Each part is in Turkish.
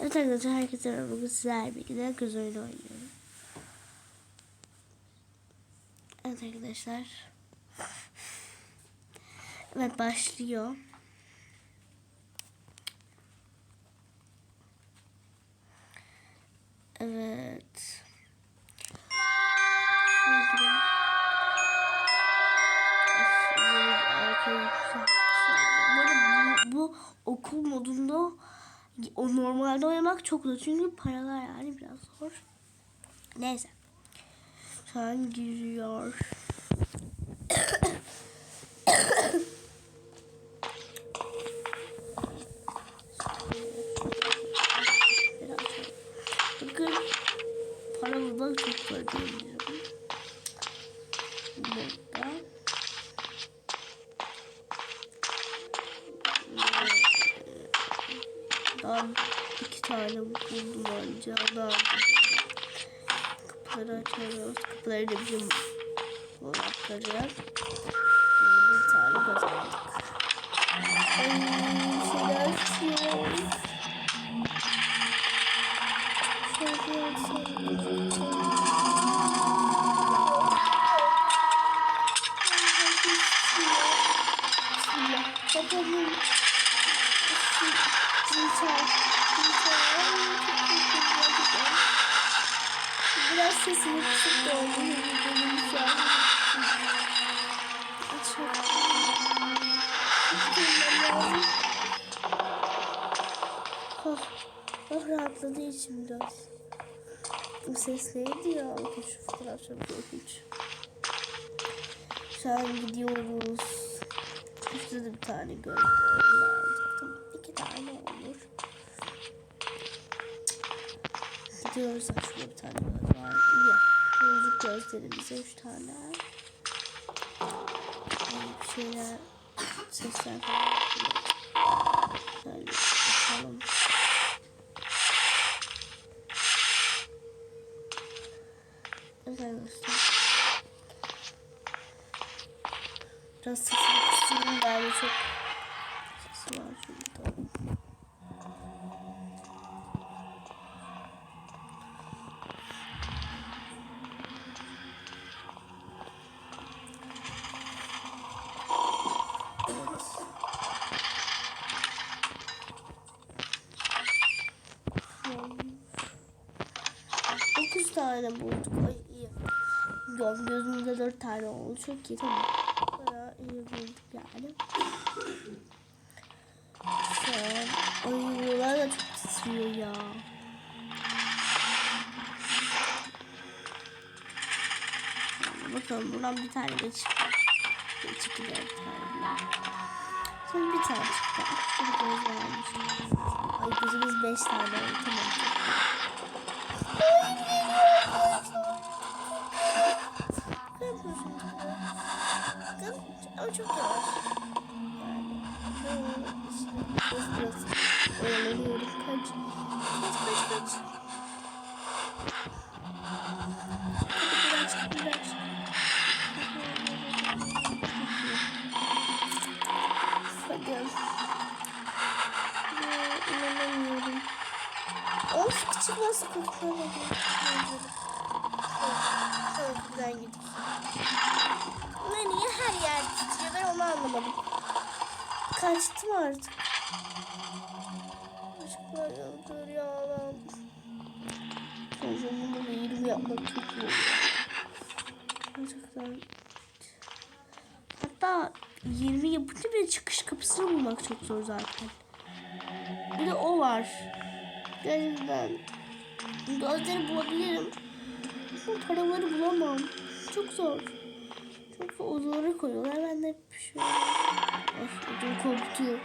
Evet arkadaşlar herkese merhaba. Bugün sizlerle birlikte göz oyunu oynuyorum. Evet arkadaşlar. Evet başlıyor. Evet. Bu, bu okul modunda o normalde oynamak çok zor çünkü paralar yani biraz zor. Neyse. Şu an giriyor. Bakın para bulmak çok zor. Burada. Daha iki tane buldum önce. Daha kapıları açıyoruz. Kapıları da bizim dolapları. Böyle bir tane kazandık. Ay, şeyler Biraz sesini kısık da oldu. Benim. Oh, oh rahatladı içim biraz. Bu ses neydi ya? Şu fotoğraf çok korkunç. Şu an gidiyoruz. Üstte de bir tane gördüm. Onu da alacaktım. İki tane olur. Gidiyoruz. Ha, Şurada bir tane göz var. İyi. Gözlük gözlerimize üç tane. Yani bir şeyler sesler falan. Şöyle açalım. Evet arkadaşlar. Biraz sesini kısayım bari çok sesi var şurada. Evet. Dokuz tane bulduk. Ay iyi. Göz gözümüzde dört tane oldu. Çok iyi tamam. Bayağı iyi bulduk yani. Şu an oyuncular da çok titriyor ya. Bakalım buradan bir tane de çıktı. Bir çıktı bir tane. Sonra bir tane çıktı. Bir göz vermiş. Ay gözümüz beş tane oldu. Tamam. Ama çok yavaş. Yani işte biraz biraz oyalanıyorum. Kaç. Kaç kaç kaç. Kapıdan aç kapıdan aç. Hadi. Ya, inanamıyorum. Of küçük nasıl kurtulamadım. Kaçtım artık. Aşklar yanıyor ya Allah'ım. Sonuçta bunu da 20 yapmak çok zor. Gerçekten. Hatta 20 yapınca bir çıkış kapısını bulmak çok zor zaten. Bir de o var. Gerçekten. Gözleri bulabilirim. Bu paraları bulamam. Çok zor. Çok zor. Odalara koyuyorlar. Ben de hep şöyle... Of ödüm koydum.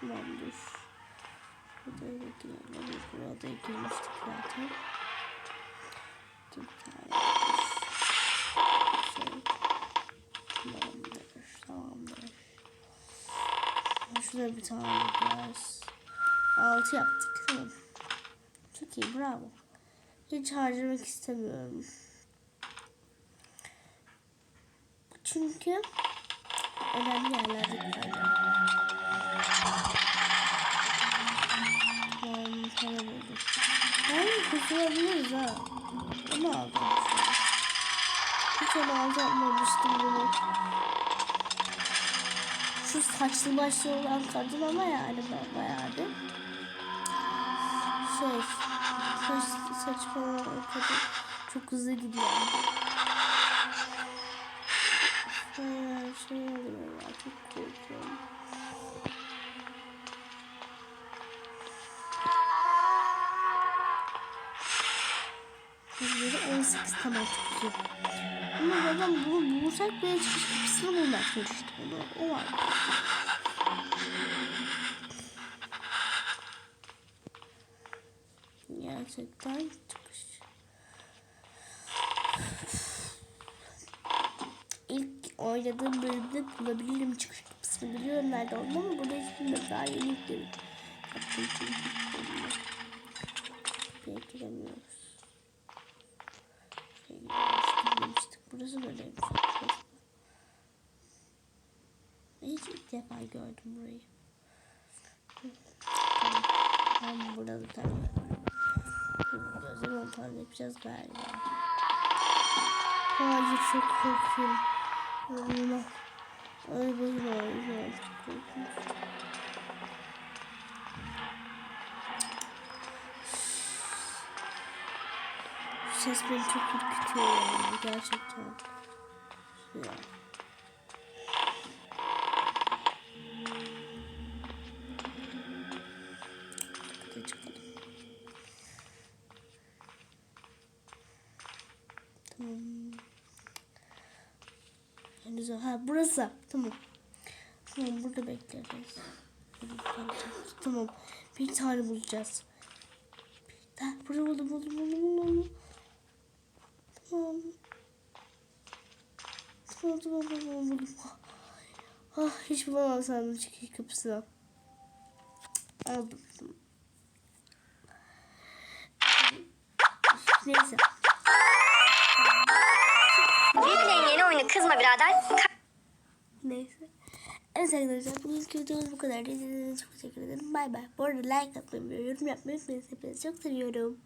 Tamamdır. Odaya da girelim. Biz buraya odaya girmiştik. Şey. Bir tane biraz. Altı yaptık. Tamam. Çok iyi. Bravo. Hiç harcamak istemiyorum. Çünkü önemli yerlerde kullanacağım. Tamam, para buldum. Yani kurtulabiliriz ha. Onu aldım. Hiç onu alacakmamıştım bunu. Şu saçlı başlı olan kadın ama yani bayağı şey saç, saç falan olan kadın çok hızlı gidiyor. Hayır şey oluyor ya çok korkuyorum. Bizleri 18 tamam çok iyi. Ama babam bunu bulursak böyle çıkış kapısını bulmak çalıştı. O var. Gerçekten çıkış. İlk oynadığım bölümde bulabilirim çıkış kapısını biliyorum nerede olduğunu ama burada hiç bilmiyorum. Daha yeni yükledim. Kapıya giremiyoruz. Burası böyleymiş. Burası. Hiç ilk defa gördüm burayı. Tamam. Tamam burada da tamam. Gözüm montajı yapacağız galiba. Hayır çok korkuyorum. Allah. Ay ses beni çok ürkütüyor yani gerçekten. Ya. Tamam. Henüz ha burası. Tamam. Tamam burada bekleriz. Tamam. Bir tane bulacağız. Ha, burada buldum buldum buldum buldum. Tamam. Tamam tamam tamam buldum. Ah hiç bulamam sandım çıkış kapısına. Aldım. Neyse. Birader. Neyse. Evet arkadaşlar bugünkü videomuz bu kadar. İzlediğiniz için teşekkür ederim. Bay bay. Bu arada like atmayı yorum yapmayı unutmayın. Hepinizi çok seviyorum.